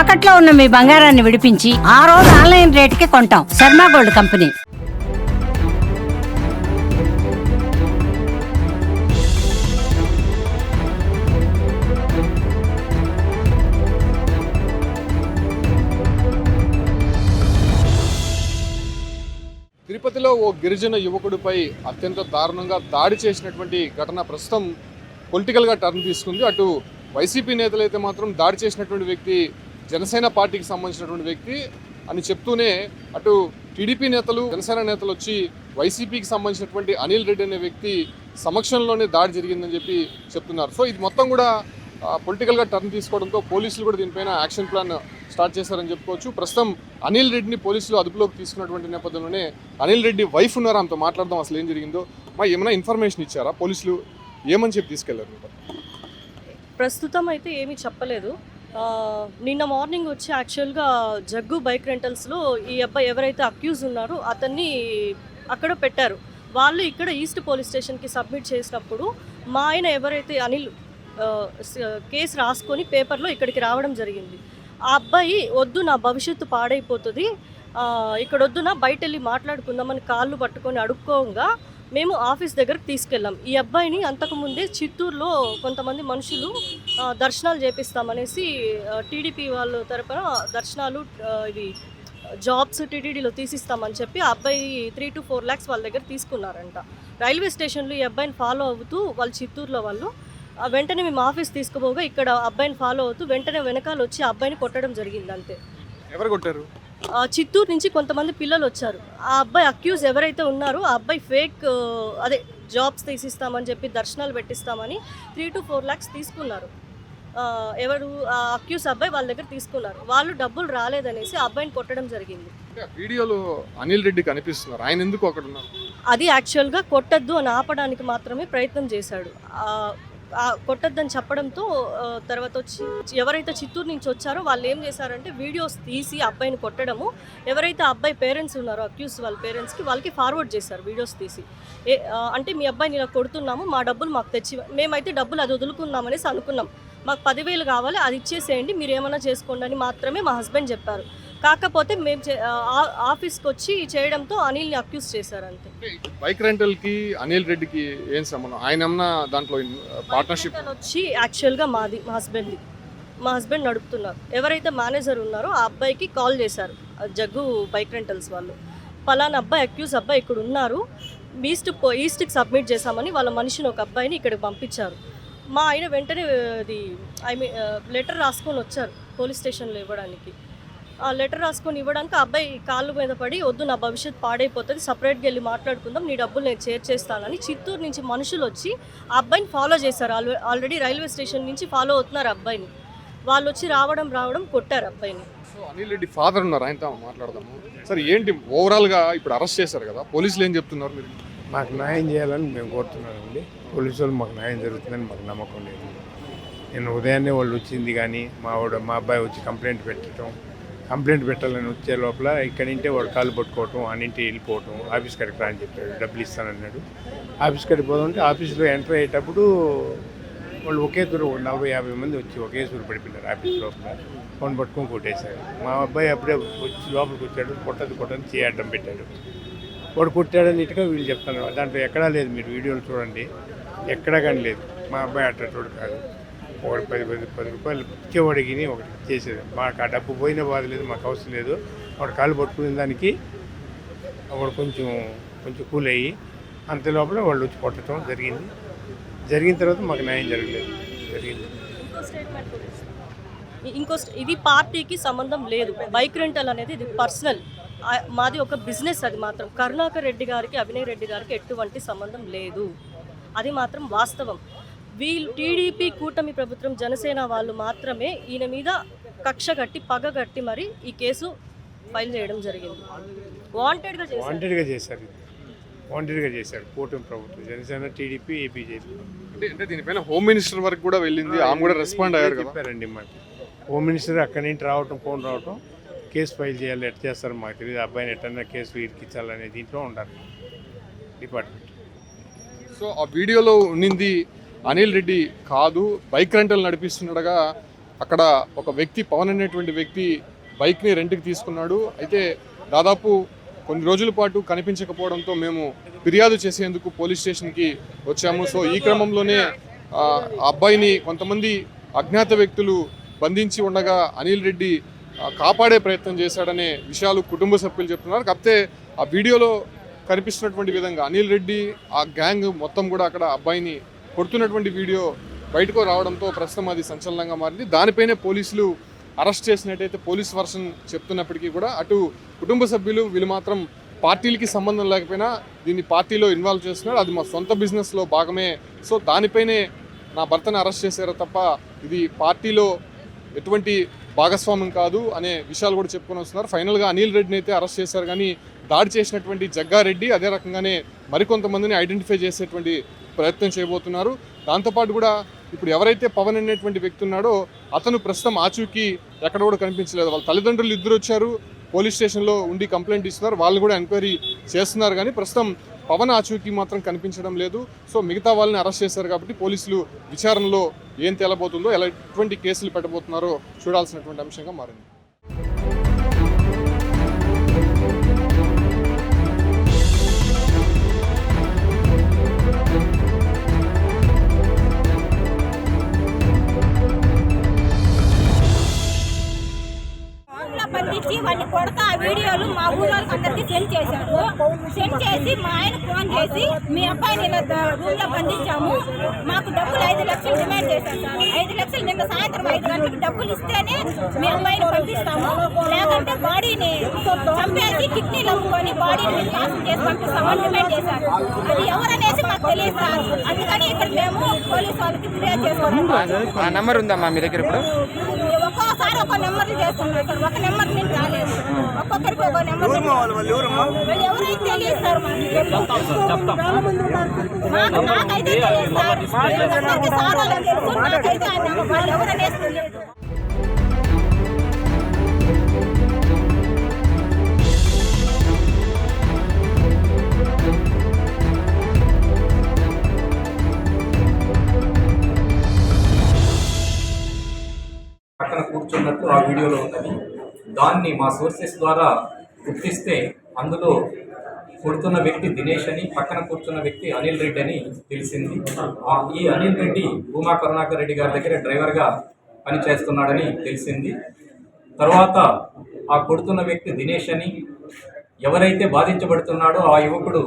తాకట్లో ఉన్న మీ బంగారాన్ని విడిపించి ఆ రోజు ఆన్లైన్ రేటుకి కొంటాం. Sharma gold company. తిరుపతిలో ఓ గిరిజన యువకుడిపై అత్యంత దారుణంగా దాడి చేసినటువంటి ఘటన ప్రస్తుతం పొలిటికల్గా టర్న్ తీసుకుంది. అటు వైసీపీ నేతలు అయితే మాత్రం దాడి చేసినటువంటి వ్యక్తి జనసేన పార్టీకి సంబంధించినటువంటి వ్యక్తి అని చెప్తూనే అటు టీడీపీ నేతలు జనసేన నేతలు వచ్చి వైసీపీకి సంబంధించినటువంటి అనిల్ రెడ్డి అనే వ్యక్తి సమక్షంలోనే దాడి జరిగిందని చెప్పి చెప్తున్నారు. సో ఇది మొత్తం కూడా పొలిటికల్గా టర్న్ తీసుకోవడంతో పోలీసులు కూడా దీనిపైన యాక్షన్ ప్లాన్ స్టార్ట్ చేశారని చెప్పుకోవచ్చు. ప్రస్తుతం అనిల్ రెడ్డిని పోలీసులు అదుపులోకి తీసుకున్నటువంటి నేపథ్యంలోనే అనిల్ రెడ్డి వైఫ్ ఉన్నారు. ఆమెతో మాట్లాడదాం అసలు ఏం జరిగిందో. మా ఏమైనా ఇన్ఫర్మేషన్ ఇచ్చారా? పోలీసులు ఏమని చెప్పి తీసుకెళ్ళారు? ప్రస్తుతం అయితే ఏమీ చెప్పలేదు. నిన్న మార్నింగ్ వచ్చి యాక్చువల్గా జగ్గు బైక్ రెంటల్స్లో ఈ అబ్బాయి ఎవరైతే అక్యూజ్ ఉన్నారో అతన్ని అక్కడ పెట్టారు. వాళ్ళు ఇక్కడ ఈస్ట్ పోలీస్ స్టేషన్కి సబ్మిట్ చేసినప్పుడు మా ఆయన ఎవరైతే అనిల్ కేసు రాసుకొని పేపర్లో ఇక్కడికి రావడం జరిగింది. ఆ అబ్బాయి వద్దు నా భవిష్యత్తు పాడైపోతుంది. ఇక్కడ వద్దు నా బయట వెళ్ళి మాట్లాడుకుందామని కాళ్ళు పట్టుకొని అడుక్కోగా మేము ఆఫీస్ దగ్గరకు తీసుకెళ్ళాం. ఈ అబ్బాయిని అంతకుముందే చిత్తూరులో కొంతమంది మనుషులు దర్శనాలు చేపిస్తామనేసి టీడీపీ వాళ్ళ తరపున దర్శనాలు ఇవి జాబ్స్ టీటీడీలో తీసిస్తామని చెప్పి ఆ అబ్బాయి త్రీ టు ఫోర్ ల్యాక్స్ వాళ్ళ దగ్గర తీసుకున్నారంట. రైల్వే స్టేషన్లో ఈ అబ్బాయిని ఫాలో అవుతూ వాళ్ళు చిత్తూరులో వాళ్ళు వెంటనే మేము ఆఫీస్ తీసుకుపోగా ఇక్కడ అబ్బాయిని ఫాలో అవుతూ వెంటనే వెనకాల వచ్చి ఆ అబ్బాయిని కొట్టడం జరిగింది అంతే ఎవరు కొట్టారు? చిత్తూరు నుంచి కొంతమంది పిల్లలు వచ్చారు. ఆ అబ్బాయి అక్యూజ్ ఎవరైతే ఉన్నారో ఆ అబ్బాయి ఫేక్ అదే జాబ్స్ తీసిస్తామని చెప్పి దర్శనాలు పెట్టిస్తామని త్రీ టు ఫోర్ ల్యాక్స్ తీసుకున్నారు. ఎవరు ఆ అక్యూజ్ అబ్బాయి వాళ్ళ దగ్గర తీసుకున్నారు. వాళ్ళు డబ్బులు రాలేదనేసి అబ్బాయిని కొట్టడం జరిగింది. వీడియోలో అనిల్ రెడ్డి కనిపిస్తున్నారు. ఆయన ఎందుకు అక్కడ ఉన్నారు అది యాక్చువల్గా కొట్టద్దు అని ఆపడానికి మాత్రమే ప్రయత్నం చేశాడు. కొట్టద్దని చెప్పడంతో తర్వాత వచ్చి ఎవరైతే చిత్తూరు నుంచి వచ్చారో వాళ్ళు ఏం చేశారంటే వీడియోస్ తీసి అబ్బాయిని కొట్టడము ఎవరైతే అబ్బాయి పేరెంట్స్ ఉన్నారో అక్యూస్ వాళ్ళ పేరెంట్స్కి వాళ్ళకి ఫార్వర్డ్ చేశారు వీడియోస్ తీసి. అంటే మీ అబ్బాయిని ఇలా కొడుతున్నాము మా డబ్బులు మాకు తెచ్చి మేమైతే డబ్బులు అది వదులుకుందామనేసి అనుకున్నాం. మాకు పదివేలు కావాలి అది ఇచ్చేసేయండి మీరు ఏమైనా చేసుకోండి అని మాత్రమే మా హస్బెండ్ చెప్పారు. కాకపోతే మేము ఆఫీస్కి వచ్చి చేయడంతో అనిల్ని అక్యూస్ చేశారు అంతే బైక్ రెంటల్కి అనిల్ రెడ్డికి ఏం సంబంధం? ఆయన దాంట్లో పార్ట్నర్షిప్ వచ్చి యాక్చువల్గా మాది మా హస్బెండ్ది. మా హస్బెండ్ నడుపుతున్నారు. ఎవరైతే మేనేజర్ ఉన్నారో ఆ అబ్బాయికి కాల్ చేశారు జగ్గు బైక్ రెంటల్స్ వాళ్ళు. పలానా అబ్బాయి అక్యూజ్ అబ్బాయి ఇక్కడ ఉన్నారు ఈస్ట్ ఈస్ట్కి సబ్మిట్ చేశామని వాళ్ళ మనిషిని ఒక అబ్బాయిని ఇక్కడికి పంపించారు. మా ఆయన వెంటనే అది ఐ మీన్ లెటర్ రాసుకొని వచ్చారు పోలీస్ స్టేషన్లో ఇవ్వడానికి. ఆ లెటర్ రాసుకొని ఇవ్వడానికి ఆ అబ్బాయి కాళ్ళు మీద పడి వద్దు నా భవిష్యత్ పాడైపోతుంది సపరేట్గా వెళ్ళి మాట్లాడుకుందాం నీ డబ్బులు నేను చేర్చేస్తానని చిత్తూరు నుంచి మనుషులు వచ్చి ఆ అబ్బాయిని ఫాలో చేశారు. ఆల్రెడీ రైల్వే స్టేషన్ నుంచి ఫాలో అవుతున్నారు అబ్బాయిని. వాళ్ళు వచ్చి రావడం రావడం కొట్టారు అబ్బాయిని. అనిల్ రెడ్డి ఫాదర్ ఉన్నారు? ఆయనతో మాట్లాడదాము. సరే ఏంటి ఓవరాల్గా ఇప్పుడు అరెస్ట్ చేశారు కదా పోలీసులు ఏం చెప్తున్నారు మీరు? మాకు న్యాయం చేయాలని మేము కోరుతున్నామండి. పోలీసు వాళ్ళు మాకు న్యాయం జరుగుతుందని మాకు నమ్మకం లేదు. నేను ఉదయాన్నే వాళ్ళు వచ్చింది కానీ మా వాడు మా అబ్బాయి వచ్చి కంప్లైంట్ పెట్టడం కంప్లైంట్ పెట్టాలని వచ్చే లోపల ఇక్కడి నుంటే వాడు కాలు పట్టుకోవటం అన్నింటి వెళ్ళిపోవటం ఆఫీస్ కాడికి రా అని చెప్పాడు. డబ్బులు ఇస్తానన్నాడు. ఆఫీస్ కాడికి పోతుంటే ఆఫీస్లో ఎంటర్ అయ్యేటప్పుడు వాళ్ళు ఒకే దూరం నలభై యాభై మంది వచ్చి ఒకే సూరు పడిపోయినారు ఆఫీస్ లోపల. ఫోన్ పట్టుకొని కొట్టేశారు. మా అబ్బాయి అప్పుడే వచ్చి లోపలికి వచ్చాడు కొట్టదు కొట్టని చేయడం పెట్టాడు. వాడు కొట్టాడని ఇటుగా వీళ్ళు చెప్తాను దాంట్లో ఎక్కడా లేదు మీరు వీడియోలు చూడండి. ఎక్కడా కానీ లేదు. మా అబ్బాయి అట్టోడు కాదు. ఒకటి పది పది పది రూపాయలు ఇచ్చేవాడికి ఒకటి చేసేది మాకు ఆ డబ్బు పోయిన బాధ లేదు మాకు అవసరం లేదు. వాడు కాలు పట్టుకునే దానికి వాడు కొంచెం కొంచెం కూల్ అయ్యి అంత లోపల వాళ్ళు వచ్చి కొట్టడం జరిగింది. జరిగిన తర్వాత మాకు న్యాయం జరగలేదు. జరిగింది. ఇంకో ఇది పార్టీకి సంబంధం లేదు. బైక్ రెంటల్ అనేది ఇది పర్సనల్. మాది ఒక బిజినెస్ అది మాత్రం. కరుణాకర్ రెడ్డి గారికి అభినయ్ రెడ్డి గారికి ఎటువంటి సంబంధం లేదు. అది మాత్రం వాస్తవం. వీళ్ళు టీడీపీ కూటమి ప్రభుత్వం జనసేన వాళ్ళు మాత్రమే ఈయన మీద కక్ష కట్టి పగ కట్టి మరి ఈ కేసు ఫైల్ చేయడం జరిగింది. వాంటెడ్గా చేశారు. వాంటెడ్గా చేశారు. వాంటెడ్గా చేశారు కూటమి ప్రభుత్వం. జనసేన టీడీపీ బీజేపీ అంటే అంటే దీనిపైన హోమ్ మినిస్టర్ వరకు కూడా వెళ్ళింది. ఆమె కూడా రెస్పాండ్ అయ్యారు కదా. చెప్పారండి మాకు. హోమ్ మినిస్టర్ అక్కడి నుంచి రావటం ఫోన్ రావటం. కేసు ఫైల్ చేయాలి ఎట్లా చేస్తారు మాకు తెలియదు అబ్బాయిని ఎట్టన్నా కేసు ఇరికించాలనే దీంట్లో ఉండాలి డిపార్ట్మెంట్. సో ఆ వీడియోలో ఉన్నింది అనిల్ రెడ్డి కాదు బైక్ రెంటల్ నడిపిస్తుండగా అక్కడ ఒక వ్యక్తి పవన్ అనేటువంటి వ్యక్తి బైక్ని రెంట్కి తీసుకున్నాడు. అయితే దాదాపు కొన్ని రోజుల పాటు కనిపించకపోవడంతో మేము ఫిర్యాదు చేసేందుకు పోలీస్ స్టేషన్కి వచ్చాము. సో ఈ క్రమంలోనే ఆ అబ్బాయిని కొంతమంది అజ్ఞాత వ్యక్తులు బంధించి ఉండగా అనిల్ రెడ్డి కాపాడే ప్రయత్నం చేశాడనే విషయాలు కుటుంబ సభ్యులు చెప్తున్నారు. కాకపోతే ఆ వీడియోలో కనిపిస్తున్నటువంటి విధంగా అనిల్ రెడ్డి ఆ గ్యాంగ్ మొత్తం కూడా అక్కడ అబ్బాయిని కొడుతున్నటువంటి వీడియో బయటకు రావడంతో ప్రస్తుతం అది సంచలనంగా మారింది. దానిపైనే పోలీసులు అరెస్ట్ చేసినట్టయితే పోలీస్ వర్షన్ చెప్తున్నప్పటికీ కూడా అటు కుటుంబ సభ్యులు వీళ్ళు మాత్రం పార్టీలకి సంబంధం లేకపోయినా దీన్ని పార్టీలో ఇన్వాల్వ్ చేస్తున్నాడు అది మా సొంత బిజినెస్లో భాగమే. సో దానిపైనే నా భర్తను అరెస్ట్ చేశారు తప్ప ఇది పార్టీలో ఎటువంటి భాగస్వామ్యం కాదు అనే విషయాలు కూడా చెప్పుకొని వస్తున్నారు. ఫైనల్గా అనిల్ రెడ్డిని అయితే అరెస్ట్ చేశారు. కానీ దాడి చేసినటువంటి జగ్గారెడ్డి అదే రకంగానే మరికొంతమందిని ఐడెంటిఫై చేసేటువంటి ప్రయత్నం చేయబోతున్నారు. దాంతోపాటు కూడా ఇప్పుడు ఎవరైతే పవన్ అనేటువంటి వ్యక్తి ఉన్నాడో అతను ప్రస్తుతం ఆచూకీ ఎక్కడ కూడా కనిపించలేదు. వాళ్ళ తల్లిదండ్రులు ఇద్దరు వచ్చారు. పోలీస్ స్టేషన్లో ఉండి కంప్లైంట్ ఇస్తున్నారు. వాళ్ళు కూడా ఎంక్వైరీ చేస్తున్నారు కానీ ప్రస్తుతం పవన్ ఆచూకీ మాత్రం కనిపించడం లేదు. సో మిగతా వాళ్ళని అరెస్ట్ చేశారు కాబట్టి పోలీసులు విచారణలో ఏం తేలబోతుందో ఎలా ఎటువంటి కేసులు పెట్టబోతున్నారో చూడాల్సినటువంటి అంశంగా మారింది. బంధించి వాడిని కొడక ఆ వీడియోలు మా ఊళ్ళోకి అందరికి సెండ్ చేశారు సెండ్ చేసి మా ఆయన ఫోన్ చేసి మీ అబ్బాయిని ఇలా రూమ్లో బంధించాము. మాకు డబ్బులు ఐదు లక్షలు డిమాండ్ చేశారు సార్. ఐదు లక్షలు నిన్న సాయంత్రం ఐదు గంటలకు డబ్బులు ఇస్తేనే మీ అబ్బాయిని పంపిస్తాము. లేకుంటే బాడీని చంపేసి కిడ్నీలు అమ్ముకొని బాడీని నాశనం చేసి పంపిస్తామని డిమాండ్ చేశారు. అది ఎవరనేసి మాకు తెలియదు సార్. అందుకని ఇక్కడ మేము పోలీస్ వాళ్ళకి ఫిర్యాదు చేసుకోవాలి నెంబర్ ఉందమ్మా మీ దగ్గర ఇప్పుడు? ఒక్కోసారి ఒక నెంబర్లు చేస్తున్నారు సార్. ఒక నెంబర్ నేను రాలేదు. ఒక్కొక్కరికి ఒక నెంబర్ ఎవరైతే తెలియదు సార్ మాకు. నాకైతే తెలియదు సార్. నాకైతే ఆ నెంబర్ తెలియదు. పక్కన కూర్చున్నట్టు ఆ వీడియోలో ఉన్నది దాన్ని మా సోర్సెస్ ద్వారా గుర్తిస్తే అందులో కొడుతున్న వ్యక్తి దినేష్ అని పక్కన కూర్చున్న వ్యక్తి అనిల్ రెడ్డి అని తెలిసింది. ఆ ఈ అనిల్ రెడ్డి భూమా కరుణాకర్ రెడ్డి గారి దగ్గర డ్రైవర్గా పనిచేస్తున్నాడని తెలిసింది. తర్వాత ఆ కొడుతున్న వ్యక్తి దినేష్ అని ఎవరైతే బాధించబడుతున్నాడో ఆ యువకుడు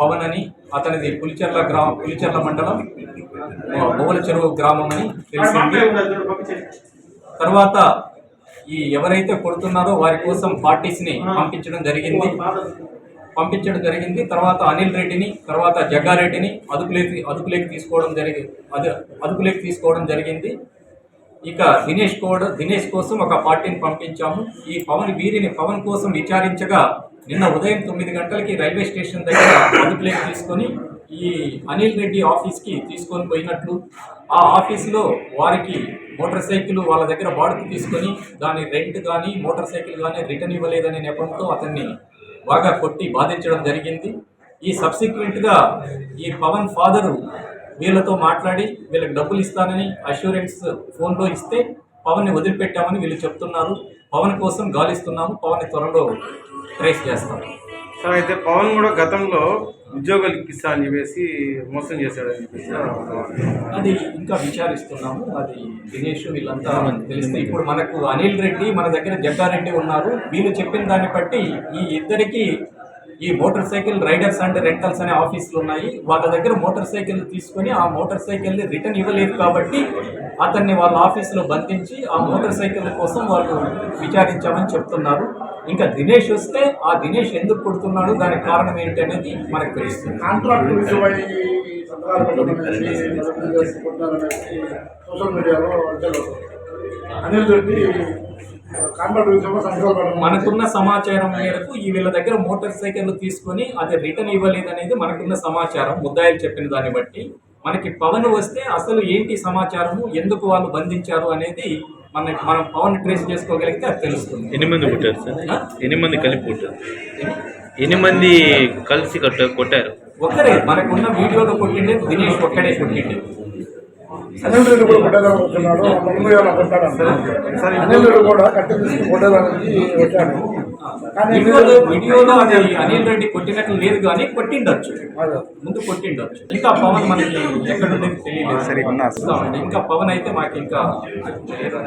పవన్ అని అతనిది పులిచెర్ల గ్రామం పులిచెర్ల మండలం బొవల చెరువు గ్రామం అని తెలిసింది. తర్వాత ఈ ఎవరైతే కొడుతున్నారో వారి కోసం పార్టీస్ని పంపించడం జరిగింది. పంపించడం జరిగింది. తర్వాత అనిల్ రెడ్డిని తర్వాత జగ్గారెడ్డిని అదుపులోకి అదుపులోకి తీసుకోవడం జరిగి అదు అదుపులోకి తీసుకోవడం జరిగింది. ఇక దినేష్ కూడా దినేష్ కోసం ఒక పార్టీని పంపించాము. ఈ పవన్ వీరిని పవన్ కోసం విచారించగా నిన్న ఉదయం తొమ్మిది గంటలకి రైల్వే స్టేషన్ దగ్గర అదుపులోకి తీసుకొని ఈ అనిల్ రెడ్డి ఆఫీస్కి తీసుకొని పోయినట్లు ఆ ఆఫీసులో వారికి మోటార్ సైకిల్ వాళ్ళ దగ్గర బాడుకు తీసుకొని దాని రెంట్ కానీ మోటార్ సైకిల్ కానీ రిటర్న్ ఇవ్వలేదనే నెపంతో అతన్ని బాగా కొట్టి బాధించడం జరిగింది. ఈ సబ్సిక్వెంట్గా ఈ పవన్ ఫాదరు వీళ్ళతో మాట్లాడి వీళ్ళకి డబ్బులు ఇస్తానని అష్యూరెన్స్ ఫోన్లో ఇస్తే పవన్ని వదిలిపెట్టామని వీళ్ళు చెప్తున్నారు. పవన్ కోసం గాలిస్తున్నాము పవన్ త్వరలో ట్రేస్ చేస్తాము సార్ అయితే పవన్ కూడా గతంలో ఉద్యోగాలు ఇప్పిస్తా అని చెప్పేసి మోసం చేశాడని చెప్పేసి అది ఇంకా విచారిస్తున్నాము. అది దినేష్ వీళ్ళంతా తెలిస్తే ఇప్పుడు మనకు అనిల్ రెడ్డి మన దగ్గర జగ్గారెడ్డి ఉన్నారు. వీళ్ళు చెప్పిన దాన్ని బట్టి ఈ ఇద్దరికి ఈ motor cycle riders and rentals అనే ఆఫీసులు ఉన్నాయి. వాళ్ళ దగ్గర మోటార్ సైకిల్ తీసుకొని ఆ మోటార్ సైకిల్ని రిటర్న్ ఇవ్వలేదు కాబట్టి అతన్ని వాళ్ళ ఆఫీసులో బంధించి ఆ మోటార్ సైకిల్ కోసం వాళ్ళు విచారించామని చెప్తున్నారు. ఇంకా దినేష్ వస్తే ఆ దినేష్ ఎందుకు కొడుతున్నాడు? దానికి కారణం ఏంటి అనేది మనకు తెలుస్తుంది. సోషల్ మీడియాలో అనిల్ రెడ్డి మనకున్న సమాచారం మేరకు ఈ వీళ్ళ దగ్గర మోటార్ సైకిల్ తీసుకొని అది రిటర్న్ ఇవ్వలేదు అనేది మనకున్న సమాచారం ముద్దాయిలు చెప్పిన దాన్ని బట్టి. మనకి పవన్ వస్తే అసలు ఏంటి సమాచారము ఎందుకు వాళ్ళు బంధించారు అనేది మనకి మనం పవన్ ట్రేస్ చేసుకోగలిగితే అది తెలుస్తుంది. ఎన్ని మంది కొట్టారు సార్? ఎన్ని మంది కలిపి కొట్టారు ఎన్ని మంది కలిసి కట్ట కొట్టారు? ఒక్కరే మనకున్న వీడియోలో కొట్టిండే దినేష్ ఒక్కడే కొట్టిండే. అనిల్ రెడ్డి కూడా కొట్టేదానికి వస్తున్నాడు ముందు ఏమైనా కొట్టాడు? సరే అనిల్ రెడ్డి కూడా కట్టి తీసుకుని కొట్టేదానికి వచ్చాడు. కానీ వీడియోలో వీడియోలో అది అనిల్ రెడ్డి కొట్టినట్లు లేదు కానీ కొట్టిండొచ్చు. ముందు కొట్టిండొచ్చు. ఇంకా పవన్ మనకి తెలియలేదు. ఇంకా పవన్ అయితే మాకు ఇంకా తెలియదు